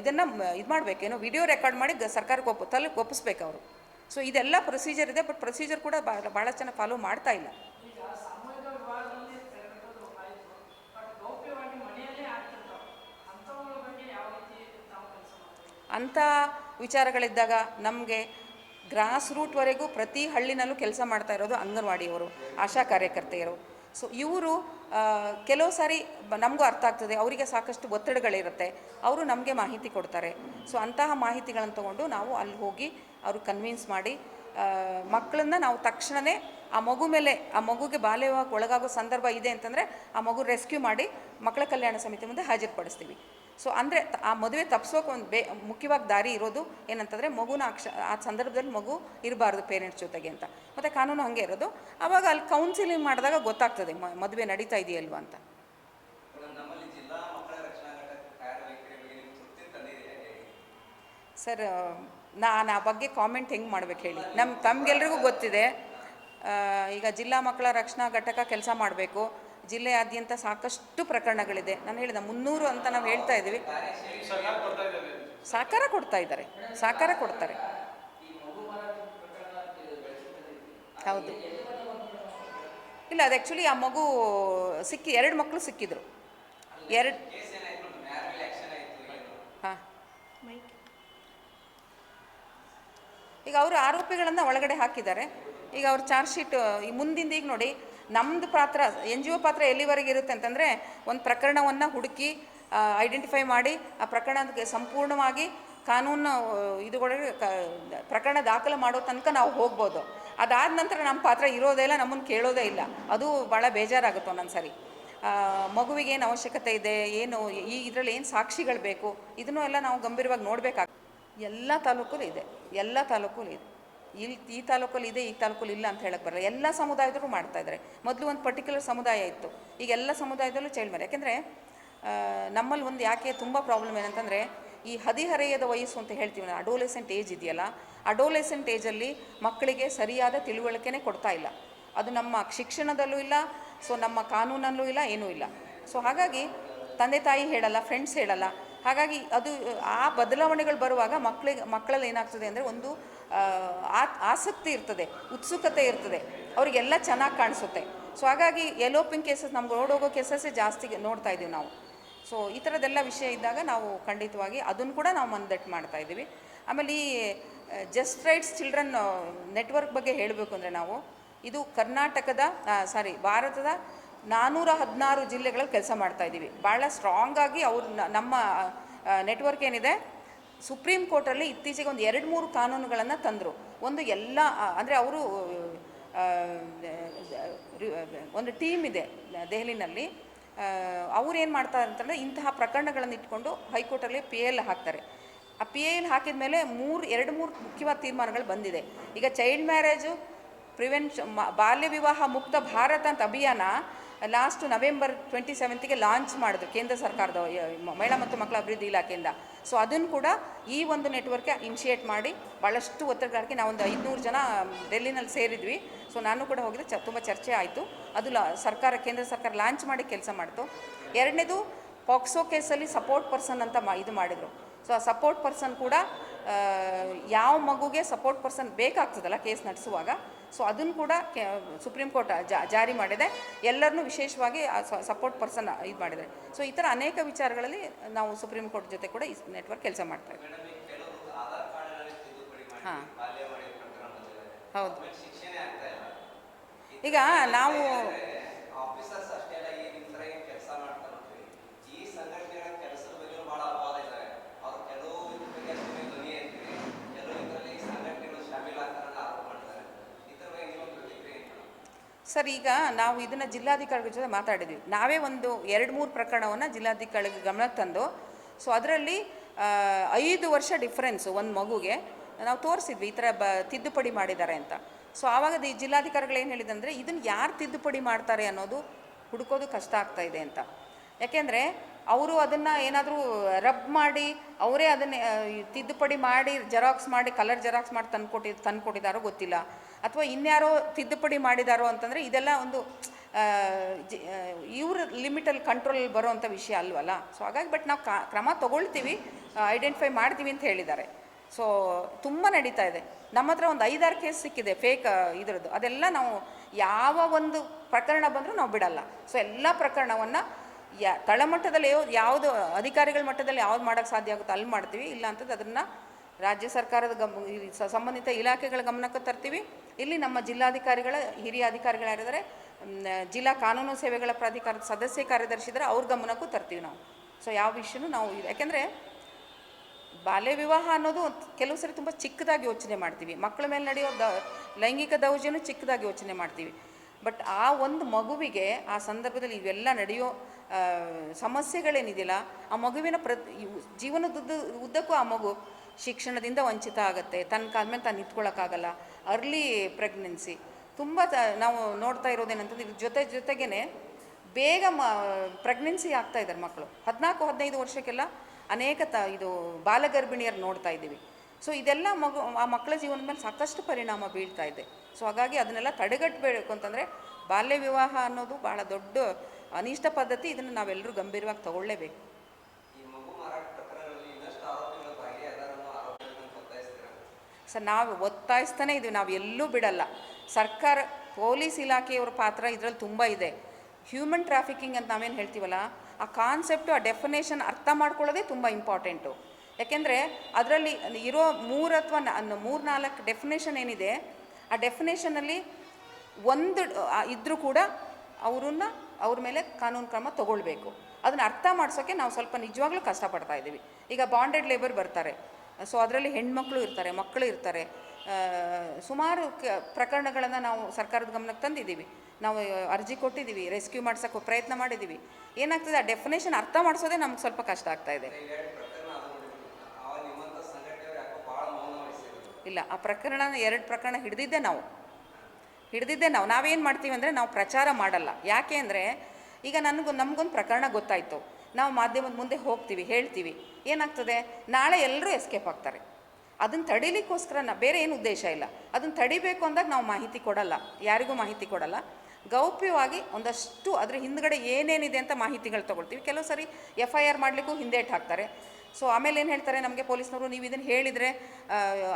ಇದನ್ನು ಇದು ಮಾಡಬೇಕೇನೋ ವಿಡಿಯೋ ರೆಕಾರ್ಡ್ ಮಾಡಿ ಸರ್ಕಾರಕ್ಕೆ ಒಪ್ಪ ತಲೆ ಒಪ್ಪಿಸ್ಬೇಕು ಅವರು. ಸೊ ಇದೆಲ್ಲ ಪ್ರೊಸೀಜರ್ ಇದೆ ಬಟ್ ಪ್ರೊಸೀಜರ್ ಕೂಡ ಭಾಳ ಚೆನ್ನಾಗಿ ಫಾಲೋ ಮಾಡ್ತಾ ಇಲ್ಲ. ಅಂಥ ವಿಚಾರಗಳಿದ್ದಾಗ ನಮಗೆ ಗ್ರಾಸ್ ರೂಟ್ವರೆಗೂ ಪ್ರತಿ ಹಳ್ಳಿನಲ್ಲೂ ಕೆಲಸ ಮಾಡ್ತಾ ಇರೋದು ಅಂಗನವಾಡಿಯವರು, ಆಶಾ ಕಾರ್ಯಕರ್ತೆಯರು. ಸೊ ಇವರು ಕೆಲವು ಸಾರಿ ನಮಗೂ ಅರ್ಥ ಆಗ್ತದೆ, ಅವರಿಗೆ ಸಾಕಷ್ಟು ಒತ್ತಡಗಳಿರುತ್ತೆ, ಅವರು ನಮಗೆ ಮಾಹಿತಿ ಕೊಡ್ತಾರೆ. ಸೊ ಅಂತಹ ಮಾಹಿತಿಗಳನ್ನು ತಗೊಂಡು ನಾವು ಅಲ್ಲಿ ಹೋಗಿ ಅವ್ರಿಗೆ ಕನ್ವಿನ್ಸ್ ಮಾಡಿ ಮಕ್ಕಳನ್ನ ನಾವು ತಕ್ಷಣವೇ ಆ ಮಗು ಮೇಲೆ, ಆ ಮಗುಗೆ ಬಾಲ್ಯವಾಗಿ ಒಳಗಾಗೋ ಸಂದರ್ಭ ಇದೆ ಅಂತಂದರೆ ಆ ಮಗು ರೆಸ್ಕ್ಯೂ ಮಾಡಿ ಮಕ್ಕಳ ಕಲ್ಯಾಣ ಸಮಿತಿ ಮುಂದೆ ಹಾಜರುಪಡಿಸ್ತೀವಿ. ಸೊ ಅಂದರೆ ಆ ಮದುವೆ ತಪ್ಪಿಸೋಕೆ ಒಂದು ಬೇ, ಮುಖ್ಯವಾಗಿ ದಾರಿ ಇರೋದು ಏನಂತಂದರೆ ಮಗುನ ಅಕ್ಷ, ಆ ಸಂದರ್ಭದಲ್ಲಿ ಮಗು ಇರಬಾರ್ದು ಪೇರೆಂಟ್ಸ್ ಜೊತೆಗೆ ಅಂತ. ಮತ್ತು ಕಾನೂನು ಹಾಗೆ ಇರೋದು. ಆವಾಗ ಅಲ್ಲಿ ಕೌನ್ಸಿಲಿಂಗ್ ಮಾಡಿದಾಗ ಗೊತ್ತಾಗ್ತದೆ ಮದುವೆ ನಡೀತಾ ಇದೆಯಲ್ವ ಅಂತ. ಸರ್ ನಾನು ಆ ಬಗ್ಗೆ ಕಾಮೆಂಟ್ ಹೆಂಗೆ ಮಾಡ್ಬೇಕು ಹೇಳಿ. ನಮ್ಮ ತಮ್ಗೆಲ್ರಿಗೂ ಗೊತ್ತಿದೆ. ಈಗ ಜಿಲ್ಲಾ ಮಕ್ಕಳ ರಕ್ಷಣಾ ಘಟಕ ಕೆಲಸ ಮಾಡಬೇಕು. ಜಿಲ್ಲೆಯಾದ್ಯಂತ ಸಾಕಷ್ಟು ಪ್ರಕರಣಗಳಿದೆ. ನಾನು ಹೇಳಿದ ಮುನ್ನೂರು ಅಂತ ನಾವು ಹೇಳ್ತಾ ಇದ್ದೀವಿ. ಸಾಕಾರ ಕೊಡ್ತಾ ಇದ್ದಾರೆ. ಸಾಕಾರ ಕೊಡ್ತಾರೆ. ಹೌದು. ಇಲ್ಲ, ಅದು ಆ್ಯಕ್ಚುಲಿ ಆ ಮಗು ಸಿಕ್ಕಿ, ಎರಡು ಮಕ್ಕಳು ಸಿಕ್ಕಿದ್ರು. ಎರಡು ಹಾಂ. ಈಗ ಅವರು ಆರೋಪಿಗಳನ್ನು ಒಳಗಡೆ ಹಾಕಿದ್ದಾರೆ. ಈಗ ಅವ್ರು ಚಾರ್ಜ್ ಶೀಟ್ ಈ ಮುಂದಿಂದ ಈಗ ನೋಡಿ ನಮ್ಮದು ಪಾತ್ರ ಎನ್ ಜಿ ಒ ಪಾತ್ರ ಎಲ್ಲಿವರೆಗೆ ಇರುತ್ತೆ ಅಂತಂದರೆ ಒಂದು ಪ್ರಕರಣವನ್ನು ಹುಡುಕಿ ಐಡೆಂಟಿಫೈ ಮಾಡಿ, ಆ ಪ್ರಕರಣಕ್ಕೆ ಸಂಪೂರ್ಣವಾಗಿ ಕಾನೂನು ಇದುಗಳಿಗೆ ಕ, ಪ್ರಕರಣ ದಾಖಲು ಮಾಡೋ ತನಕ ನಾವು ಹೋಗ್ಬೋದು. ಅದಾದ ನಂತರ ನಮ್ಮ ಪಾತ್ರ ಇರೋದೇ ಇಲ್ಲ ನಮ್ಮನ್ನು ಕೇಳೋದೇ ಇಲ್ಲ. ಅದು ಭಾಳ ಬೇಜಾರಾಗುತ್ತೆ ಒಂದೊಂದು ಸಾರಿ. ಮಗುವಿಗೆ ಏನು ಅವಶ್ಯಕತೆ ಇದೆ, ಏನು, ಈ ಇದರಲ್ಲಿ ಏನು ಸಾಕ್ಷಿಗಳು ಬೇಕು, ಇದನ್ನೂ ಎಲ್ಲ ನಾವು ಗಂಭೀರವಾಗಿ ನೋಡಬೇಕಾಗ, ಎಲ್ಲ ತಾಲೂಕಲ್ಲೂ ಇದೆ, ಎಲ್ಲ ತಾಲೂಕಲ್ಲೂ ಇದೆ. ಇಲ್ಲಿ ಈ ತಾಲೂಕಲ್ಲಿ ಇದೆ, ಈ ತಾಲೂಕಲ್ಲಿ ಇಲ್ಲ ಅಂತ ಹೇಳಕ್ಕೆ ಬರಲ್ಲ. ಎಲ್ಲ ಸಮುದಾಯದವರು ಮಾಡ್ತಾ ಇದ್ದಾರೆ. ಮೊದಲು ಒಂದು ಪರ್ಟಿಕ್ಯುಲರ್ ಸಮುದಾಯ ಇತ್ತು. ಈಗ ಎಲ್ಲ ಸಮುದಾಯದಲ್ಲೂ ಚೈಲ್ಡ್ ಮ್ಯಾರೇಜ್ ಯಾಕೆಂದರೆ ನಮ್ಮಲ್ಲಿ ಒಂದು ಯಾಕೆ ತುಂಬ ಪ್ರಾಬ್ಲಮ್ ಏನಂತಂದರೆ, ಈ ಹದಿಹರೆಯದ ವಯಸ್ಸು ಅಂತ ಹೇಳ್ತೀವಿ ನಾವು ಅಡೋಲೆಸೆಂಟ್ ಏಜ್ ಇದೆಯಲ್ಲ ಅಡೋಲೆಸೆಂಟ್ ಏಜಲ್ಲಿ ಮಕ್ಕಳಿಗೆ ಸರಿಯಾದ ತಿಳುವಳಿಕೆನೇ ಕೊಡ್ತಾ ಇಲ್ಲ. ಅದು ನಮ್ಮ ಶಿಕ್ಷಣದಲ್ಲೂ ಇಲ್ಲ, ಸೊ ನಮ್ಮ ಕಾನೂನಲ್ಲೂ ಇಲ್ಲ, ಏನೂ ಇಲ್ಲ. ಸೊ ಹಾಗಾಗಿ ತಂದೆ ತಾಯಿ ಹೇಳಲ್ಲ ಫ್ರೆಂಡ್ಸ್ ಹೇಳಲ್ಲ. ಹಾಗಾಗಿ ಅದು ಆ ಬದಲಾವಣೆಗಳು ಬರುವಾಗ ಮಕ್ಕಳಿಗೆ, ಮಕ್ಕಳಲ್ಲಿ ಏನಾಗ್ತದೆ ಅಂದರೆ ಒಂದು ಆಸಕ್ತಿ ಇರ್ತದೆ, ಉತ್ಸುಕತೆ ಇರ್ತದೆ, ಅವರಿಗೆಲ್ಲ ಚೆನ್ನಾಗಿ ಕಾಣಿಸುತ್ತೆ. ಸೊ ಹಾಗಾಗಿ ಎಲೋಪಿಂಗ್ ಕೇಸಸ್ ನಮ್ಗೆ ಓಡೋಗೋ ಕೇಸಸ್ಸೇ ಜಾಸ್ತಿ ನೋಡ್ತಾ ಇದ್ದೀವಿ ನಾವು. ಸೊ ಈ ಥರದ್ದೆಲ್ಲ ವಿಷಯ ಇದ್ದಾಗ ನಾವು ಖಂಡಿತವಾಗಿ ಅದನ್ನು ಕೂಡ ನಾವು ಮಂದಟ್ಟು ಮಾಡ್ತಾ ಇದ್ದೀವಿ. ಆಮೇಲೆ ಈ ಜಸ್ಟ್ ರೈಟ್ಸ್ ಚಿಲ್ಡ್ರನ್ ನೆಟ್ವರ್ಕ್ ಬಗ್ಗೆ ಹೇಳಬೇಕು ಅಂದರೆ ನಾವು, ಇದು ಕರ್ನಾಟಕದ ಸಾರಿ ಭಾರತದ ನಾನ್ನೂರ ಹದಿನಾರು ಜಿಲ್ಲೆಗಳಲ್ಲಿ ಕೆಲಸ ಮಾಡ್ತಾ ಇದ್ದೀವಿ ಭಾಳ ಸ್ಟ್ರಾಂಗಾಗಿ ಅವ್ರು ನಮ್ಮ ನೆಟ್ವರ್ಕ್ ಏನಿದೆ ಸುಪ್ರೀಂ ಕೋರ್ಟಲ್ಲಿ ಇತ್ತೀಚೆಗೆ ಒಂದು ಎರಡು ಮೂರು ಕಾನೂನುಗಳನ್ನು ತಂದರು. ಒಂದು ಎಲ್ಲ ಅಂದರೆ ಅವರು ಒಂದು ಟೀಮ್ ಇದೆ ದೆಹಲಿನಲ್ಲಿ. ಅವ್ರೇನು ಮಾಡ್ತಾರೆ ಅಂತಂದರೆ ಇಂತಹ ಪ್ರಕರಣಗಳನ್ನು ಇಟ್ಕೊಂಡು ಹೈಕೋರ್ಟಲ್ಲಿ ಪಿ ಎಲ್ ಹಾಕ್ತಾರೆ. ಆ ಪಿ ಎಲ್ ಹಾಕಿದ ಮೇಲೆ ಮೂರು, ಎರಡು ಮೂರು ಮುಖ್ಯವಾದ ತೀರ್ಮಾನಗಳು ಬಂದಿದೆ. ಈಗ ಚೈಲ್ಡ್ ಮ್ಯಾರೇಜು ಪ್ರಿವೆನ್ಷ ಬಾಲ್ಯ ವಿವಾಹ ಮುಕ್ತ ಭಾರತ ಅಂತ ಅಭಿಯಾನ ಲಾಸ್ಟ್ ನವೆಂಬರ್ ಟ್ವೆಂಟಿ ಸೆವೆಂತಿಗೆ ಲಾಂಚ್ ಮಾಡಿದ್ರು ಕೇಂದ್ರ ಸರ್ಕಾರದ ಮಹಿಳಾ ಮತ್ತು ಮಕ್ಕಳ ಅಭಿವೃದ್ಧಿ ಇಲಾಖೆಯಿಂದ. ಸೊ ಅದನ್ನು ಕೂಡ ಈ ಒಂದು ನೆಟ್ವರ್ಕ್ಗೆ ಇನಿಷಿಯೇಟ್ ಮಾಡಿ ಭಾಳಷ್ಟು ಒತ್ತಡಗಾರಿಕೆ ನಾವೊಂದು ಐದುನೂರು ಜನ ಡೆಲ್ಲಿನಲ್ಲಿ ಸೇರಿದ್ವಿ. ಸೊ ನಾನು ಕೂಡ ಹೋಗಿದ್ದೆ, ಚ, ತುಂಬ ಚರ್ಚೆ ಆಯಿತು. ಅದು ಲಾ, ಸರ್ಕಾರ, ಕೇಂದ್ರ ಸರ್ಕಾರ ಲಾಂಚ್ ಮಾಡಿ ಕೆಲಸ ಮಾಡ್ತು. ಎರಡನೇದು ಪಾಕ್ಸೋ ಕೇಸಲ್ಲಿ ಸಪೋರ್ಟ್ ಪರ್ಸನ್ ಅಂತ ಮಾ, ಇದು ಮಾಡಿದರು. ಸೊ ಆ ಸಪೋರ್ಟ್ ಪರ್ಸನ್ ಕೂಡ ಯಾವ ಮಗುಗೆ ಸಪೋರ್ಟ್ ಪರ್ಸನ್ ಬೇಕಾಗ್ತದಲ್ಲ ಕೇಸ್ ನಡೆಸುವಾಗ ಸೊ ಅದನ್ನು ಕೂಡ ಸುಪ್ರೀಂ ಕೋರ್ಟ್ ಜಾರಿ ಮಾಡಿದೆ. ಎಲ್ಲರನ್ನೂ ವಿಶೇಷವಾಗಿ ಸಪೋರ್ಟ್ ಪರ್ಸನ್ ಇದು ಮಾಡಿದ್ದಾರೆ ಸೊ ಈ ಥರ ಅನೇಕ ವಿಚಾರಗಳಲ್ಲಿ ನಾವು ಸುಪ್ರೀಂ ಕೋರ್ಟ್ ಜೊತೆ ಕೂಡ ಈ ನೆಟ್ವರ್ಕ್ ಕೆಲಸ ಮಾಡ್ತಾ ಇದ್ದೀವಿ ಹಾಂ. ಹೌದು. ಈಗ ನಾವು ಆಫೀಸರ್ಸ್ ಅಷ್ಟೇ ಅಲ್ಲ ಈ ನಿಮ್ಮ ಥರ ಏನು ಕೆಲಸ ಮಾಡ್ತಾರೆ ನೋಡ್ರಿ ಈ ಸಂಘಟನೆಗಳ ಕೆಲಸದ ಬಗ್ಗೆ ಭಾಳ ಅಪವಾದ ಇದ್ದಾರೆ ಅವ್ರು ಕೆಲವು ಇದ್ರ ಬಗ್ಗೆ ಅಷ್ಟೇ ಧ್ವನಿ ಐತ್ರಿ ಕೆಲವು ಇದರಲ್ಲಿ ಸಂಘಟನೆಗಳು ಶಾಮೀಲ್ ಆಗ್ತಾರೆ ಅಂತ ಆರೋಪ ಮಾಡ್ತಾರೆ ಇದ್ರ ಬಗ್ಗೆ ನಿಮ್ಮ ಪ್ರತಿಕ್ರಿಯೆ ಏನು ಸರ್, ಈಗ ನಾವು ಇದನ್ನು ಜಿಲ್ಲಾಧಿಕಾರಿಗಳ ಜೊತೆ ಮಾತಾಡಿದ್ವಿ. ನಾವೇ ಒಂದು ಎರಡು ಮೂರು ಪ್ರಕರಣವನ್ನು ಜಿಲ್ಲಾಧಿಕಾರಿಗಳ ಗಮನಕ್ಕೆ ತಂದು, ಸೊ ಅದರಲ್ಲಿ ಐದು ವರ್ಷ ಡಿಫ್ರೆನ್ಸು ಒಂದು ಮಗುಗೆ ನಾವು ತೋರಿಸಿದ್ವಿ, ಈ ಥರ ಬ, ತಿದ್ದುಪಡಿ ಮಾಡಿದ್ದಾರೆ ಅಂತ. ಸೊ ಆವಾಗ ಈ ಜಿಲ್ಲಾಧಿಕಾರಿಗಳು ಏನು ಹೇಳಿದಂದರೆ ಇದನ್ನು ಯಾರು ತಿದ್ದುಪಡಿ ಮಾಡ್ತಾರೆ ಅನ್ನೋದು ಹುಡುಕೋದು ಕಷ್ಟ ಆಗ್ತಾ ಇದೆ ಅಂತ. ಯಾಕೆಂದರೆ, ಅವರು ಅದನ್ನು ಏನಾದರೂ ರಬ್ ಮಾಡಿ, ಅವರೇ ಅದನ್ನೇ ತಿದ್ದುಪಡಿ ಮಾಡಿ, ಜೆರಾಕ್ಸ್ ಮಾಡಿ, ಕಲರ್ ಜೆರಾಕ್ಸ್ ಮಾಡಿ ತಂದು ಕೊಟ್ಟಿದ್ದು ತಂದು ಕೊಟ್ಟಿದ್ದಾರೋ ಗೊತ್ತಿಲ್ಲ. ಅಥವಾ ಇನ್ಯಾರೋ ತಿದ್ದುಪಡಿ ಮಾಡಿದಾರೋ ಅಂತಂದರೆ ಇದೆಲ್ಲ ಒಂದು ಇವ್ರ ಲಿಮಿಟಲ್ಲಿ ಕಂಟ್ರೋಲ್ ಬರೋವಂಥ ವಿಷಯ ಅಲ್ವಲ್ಲ? ಸೊ ಹಾಗಾಗಿ ಬಟ್ ನಾವು ಕ್ರಮ ತೊಗೊಳ್ತೀವಿ ಐಡೆಂಟಿಫೈ ಮಾಡ್ತೀವಿ ಅಂತ ಹೇಳಿದ್ದಾರೆ. ಸೊ ತುಂಬ ನಡೀತಾ ಇದೆ. ನಮ್ಮ ಹತ್ರ ಒಂದು ಐದಾರು ಕೇಸ್ ಸಿಕ್ಕಿದೆ ಫೇಕ್ ಇದರದ್ದು. ಅದೆಲ್ಲ ನಾವು ಯಾವ ಒಂದು ಪ್ರಕರಣ ಬಂದರೂ ನಾವು ಬಿಡಲ್ಲ. ಸೊ ಎಲ್ಲ ಪ್ರಕರಣವನ್ನು ಯಾ, ತಳಮಟ್ಟದಲ್ಲಿ ಯಾವ- ಯಾವುದು ಅಧಿಕಾರಿಗಳ ಮಟ್ಟದಲ್ಲಿ ಯಾವ್ದು ಮಾಡೋಕ್ಕೆ ಸಾಧ್ಯ ಆಗುತ್ತೋ ಅಲ್ಲಿ ಮಾಡ್ತೀವಿ. ಇಲ್ಲ ಅಂತದ್ದು ಅದನ್ನು ರಾಜ್ಯ ಸರ್ಕಾರದ ಗಮ ಸಂಬಂಧಿತ ಇಲಾಖೆಗಳ ಗಮನಕ್ಕೆ ತರ್ತೀವಿ. ಇಲ್ಲಿ ನಮ್ಮ ಜಿಲ್ಲಾಧಿಕಾರಿಗಳ, ಹಿರಿಯ ಅಧಿಕಾರಿಗಳಾಗಿದ್ದರೆ. ಜಿಲ್ಲಾ ಕಾನೂನು ಸೇವೆಗಳ ಪ್ರಾಧಿಕಾರದ ಸದಸ್ಯ ಕಾರ್ಯದರ್ಶಿ ಇದ್ದಾರೆ ಅವ್ರ ಗಮನಕ್ಕೂ ತರ್ತೀವಿ ನಾವು. ಸೊ ಯಾವ ವಿಷಯನೂ ನಾವು ಯಾಕೆಂದರೆ ಬಾಲ್ಯ ವಿವಾಹ ಅನ್ನೋದು ಕೆಲವು ಸರಿ ತುಂಬ ಚಿಕ್ಕದಾಗಿ ಯೋಚನೆ ಮಾಡ್ತೀವಿ. ಮಕ್ಕಳ ಮೇಲೆ ನಡೆಯೋ ದ, ಲೈಂಗಿಕ ದೌರ್ಜನ್ಯ ಚಿಕ್ಕದಾಗಿ ಯೋಚನೆ ಮಾಡ್ತೀವಿ. ಬಟ್ ಆ ಒಂದು ಮಗುವಿಗೆ ಆ ಸಂದರ್ಭದಲ್ಲಿ ಇವೆಲ್ಲ ನಡೆಯೋ ಸಮಸ್ಯೆಗಳೇನಿದೆಯಲ್ಲ ಆ ಮಗುವಿನ ಪ್ರ ಜೀವನದುದ್ದ ಉದ್ದಕ್ಕೂ ಆ ಮಗು ಶಿಕ್ಷಣದಿಂದ ವಂಚಿತ ಆಗುತ್ತೆ. ತನ್ನ ಕಾಲ ಮೇಲೆ ತಾನು ನಿಂತ್ಕೊಳ್ಳೋಕ್ಕಾಗಲ್ಲ ಅರ್ಲಿ ಪ್ರೆಗ್ನೆನ್ಸಿ ತುಂಬ ನಾವು ನೋಡ್ತಾ ಇರೋದೇನಂತಂದ್ರೆ ಇದ್ರ ಜೊತೆ ಜೊತೆಗೇ ಬೇಗ ಮ ಪ್ರೆಗ್ನೆನ್ಸಿ ಆಗ್ತಾ ಇದ್ದಾರೆ ಮಕ್ಕಳು ಹದಿನಾಲ್ಕು, ಹದಿನೈದು ವರ್ಷಕ್ಕೆಲ್ಲ ಅನೇಕ ತ ಇದು ಬಾಲಗರ್ಭಿಣಿಯರು ನೋಡ್ತಾ ಇದ್ದೀವಿ. ಸೊ ಇದೆಲ್ಲ ಮಗು ಆ ಮಕ್ಕಳ ಜೀವನದ ಮೇಲೆ ಸಾಕಷ್ಟು ಪರಿಣಾಮ ಬೀಳ್ತಾ ಇದೆ. ಸೊ ಹಾಗಾಗಿ ಅದನ್ನೆಲ್ಲ ತಡೆಗಟ್ಟಬೇಕು ಅಂತಂದರೆ ಬಾಲ್ಯ ವಿವಾಹ ಅನ್ನೋದು ಭಾಳ ದೊಡ್ಡ ಅನಿಷ್ಟ ಪದ್ಧತಿ ಇದನ್ನು ನಾವೆಲ್ಲರೂ ಗಂಭೀರವಾಗಿ ತಗೊಳ್ಳೇಬೇಕು ಈ ಮಗು ಮಾರಾಟ ಪ್ರಕರಣಗಳಲ್ಲಿ ಇನ್ನಷ್ಟು ಆರೋಪಿಗಳು ಭಾಗಿಯಾದಾರ ಅನ್ನೋ ಆರೋಪಗಳನ್ನು ಒತ್ತಾಯಿಸ್ತೀರಾ ಸರ್ ನಾವು ಒತ್ತಾಯಿಸ್ತಾನೆ ಇದ್ದೀವಿ ನಾವು ಎಲ್ಲೂ ಬಿಡಲ್ಲ. ಸರ್ಕಾರ, ಪೊಲೀಸ್ ಇಲಾಖೆಯವ್ರ ಪಾತ್ರ ಇದರಲ್ಲಿ ತುಂಬ ಇದೆ. ಹ್ಯೂಮನ್ ಟ್ರಾಫಿಕಿಂಗ್ ಅಂತ ನಾವೇನು ಹೇಳ್ತೀವಲ್ಲ, ಆ ಕಾನ್ಸೆಪ್ಟು ಆ ಡೆಫಿನೇಷನ್ ಅರ್ಥ ಮಾಡ್ಕೊಳ್ಳೋದೇ ತುಂಬ ಇಂಪಾರ್ಟೆಂಟು ಯಾಕೆಂದರೆ ಅದರಲ್ಲಿ ಇರೋ ಮೂರು ಅಥವಾ ಮೂರು ನಾಲ್ಕು ಡೆಫಿನೇಷನ್ ಏನಿದೆ, ಆ ಡೆಫಿನೇಷನಲ್ಲಿ ಒಂದು ಇದ್ದರೂ ಕೂಡ ಅವ್ರನ್ನ ಅವ್ರ ಮೇಲೆ ಕಾನೂನು ಕ್ರಮ ತಗೊಳ್ಬೇಕು. ಅದನ್ನು ಅರ್ಥ ಮಾಡಿಸೋಕ್ಕೆ ನಾವು ಸ್ವಲ್ಪ ನಿಜವಾಗ್ಲೂ ಕಷ್ಟಪಡ್ತಾ ಇದ್ದೀವಿ ಈಗ ಬಾಂಡೆಡ್ ಲೇಬರ್ ಬರ್ತಾರೆ. ಸೊ ಅದರಲ್ಲಿ ಹೆಣ್ಮಕ್ಳು ಇರ್ತಾರೆ ಮಕ್ಕಳು ಇರ್ತಾರೆ. ಸುಮಾರು ಕ, ಪ್ರಕರಣಗಳನ್ನು ನಾವು ಸರ್ಕಾರದ ಗಮನಕ್ಕೆ ತಂದಿದ್ದೀವಿ. ನಾವು ಅರ್ಜಿ ಕೊಟ್ಟಿದ್ದೀವಿ, ರೆಸ್ಕ್ಯೂ ಮಾಡ್ಸೋಕ್ಕೆ ಪ್ರಯತ್ನ ಮಾಡಿದ್ದೀವಿ. ಏನಾಗ್ತದೆ, ಆ ಡೆಫಿನೇಷನ್ ಅರ್ಥ ಮಾಡಿಸೋದೇ ನಮ್ಗೆ ಸ್ವಲ್ಪ ಕಷ್ಟ ಆಗ್ತಾ ಇದೆ. ಇಲ್ಲ, ಆ ಪ್ರಕರಣ ಎರಡು ಪ್ರಕರಣ ಹಿಡಿದಿದ್ದೆ ನಾವು. ಹಿಡಿದಿದ್ದೆ ನಾವು. ನಾವೇನು ಮಾಡ್ತೀವಿ ಅಂದರೆ ನಾವು ಪ್ರಚಾರ ಮಾಡಲ್ಲ. ಯಾಕೆ ಅಂದರೆ, ಈಗ ನನಗೂ, ನಮಗೊಂದು ಪ್ರಕರಣ ಗೊತ್ತಾಯಿತು. ನಾವು ಮಾಧ್ಯಮದ ಮುಂದೆ ಹೋಗ್ತೀವಿ ಹೇಳ್ತೀವಿ. ಏನಾಗ್ತದೆ? ನಾಳೆ ಎಲ್ಲರೂ ಎಸ್ಕೇಪ್ ಆಗ್ತಾರೆ. ಅದನ್ನು ತಡಿಲಿಕ್ಕೋಸ್ಕರ ನಾ ಬೇರೆ ಏನು ಉದ್ದೇಶ ಇಲ್ಲ. ಅದನ್ನು ತಡಿಬೇಕು ಅಂದಾಗ ನಾವು ಮಾಹಿತಿ ಕೊಡಲ್ಲ. ಯಾರಿಗೂ ಮಾಹಿತಿ ಕೊಡಲ್ಲ. ಗೌಪ್ಯವಾಗಿ ಒಂದಷ್ಟು ಅದ್ರ ಹಿಂದ್ಗಡೆ ಏನೇನಿದೆ ಅಂತ ಮಾಹಿತಿಗಳು ತೊಗೊಳ್ತೀವಿ. ಕೆಲವು ಸರಿ ಎಫ್ ಐ ಆರ್ ಮಾಡಲಿಕ್ಕೂ ಹಿಂದೇಟ್ ಹಾಕ್ತಾರೆ. ಸೊ ಆಮೇಲೆ ಏನು ಹೇಳ್ತಾರೆ ನಮಗೆ ಪೊಲೀಸ್ನವರು? ನೀವು ಇದನ್ನು ಹೇಳಿದರೆ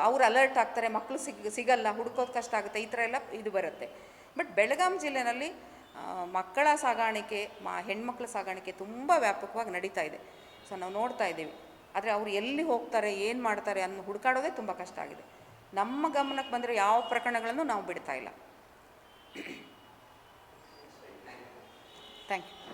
ಅವ್ರು ಅಲರ್ಟ್ ಆಗ್ತಾರೆ. ಮಕ್ಕಳು ಸಿಗ್ ಸಿಗಲ್ಲ. ಹುಡುಕೋದು ಕಷ್ಟ ಆಗುತ್ತೆ. ಈ ಥರ ಎಲ್ಲ ಇದು ಬರುತ್ತೆ. ಬಟ್ ಬೆಳಗಾಂ ಜಿಲ್ಲೆನಲ್ಲಿ ಆ, ಮಕ್ಕಳ ಸಾಗಾಣಿಕೆ, ಮಾ, ಹೆಣ್ಮಕ್ಳ ಸಾಗಾಣಿಕೆ ತುಂಬ ವ್ಯಾಪಕವಾಗಿ ನಡೀತಾ ಇದೆ. ಸೊ ನಾವು ನೋಡ್ತಾ ಇದ್ದೀವಿ. ಆದರೆ ಅವರು ಎಲ್ಲಿ ಹೋಗ್ತಾರೆ, ಏನು ಮಾಡ್ತಾರೆ ಅನ್ನು ಹುಡುಕಾಡೋದೇ ತುಂಬ ಕಷ್ಟ ಆಗಿದೆ. ನಮ್ಮ ಗಮನಕ್ಕೆ ಬಂದರೆ ಯಾವ ಪ್ರಕರಣಗಳನ್ನು ನಾವು ಬಿಡ್ತಾ ಇಲ್ಲ. Thank you